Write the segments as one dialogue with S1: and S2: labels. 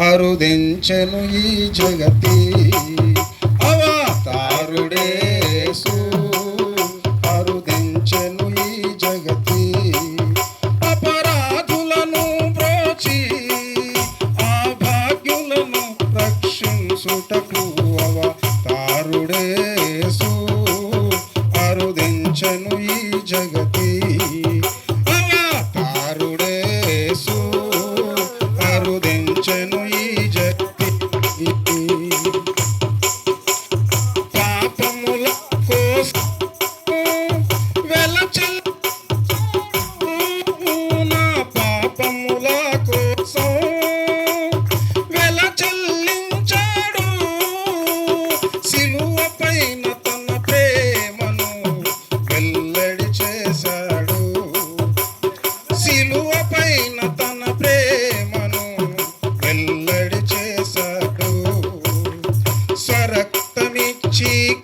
S1: అరుదించెను ఈ జగతి. అవతారుడేసు అరుదించెను ఈ జగతి. అపరాధులను ప్రోచి ఆ భాగ్యులను రక్షించుటకు అవా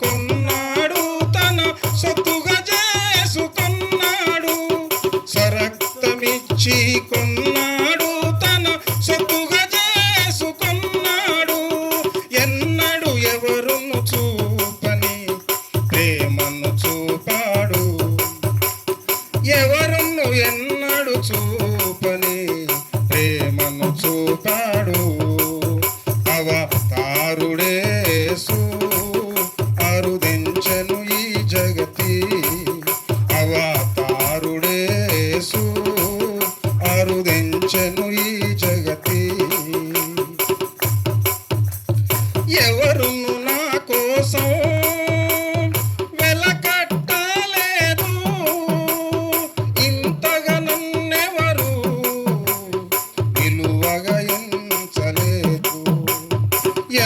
S1: కొన్నాడు తన సొత్తుగా చేసుకున్నాడు సరక్తమిచ్చి కొన్నాడు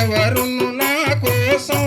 S1: ఎవరును నా కోసం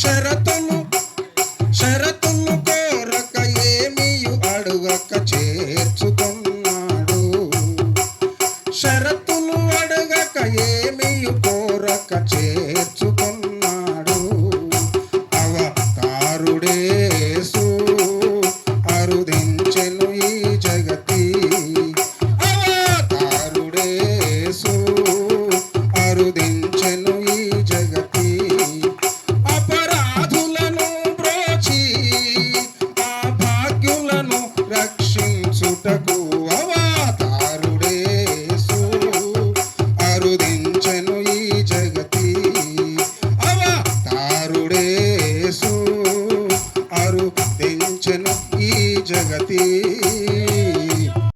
S1: షరతులు షరతులు కోరక ఏమియు అడుగక చేర్చుకున్నాడు. షరతులు అడగక ఏమియు కోరక చేర్చుకున్నాడు. అవతారుడేసు అరుదించెను ఈ జగతి. అవతారుడేసు అరుదించ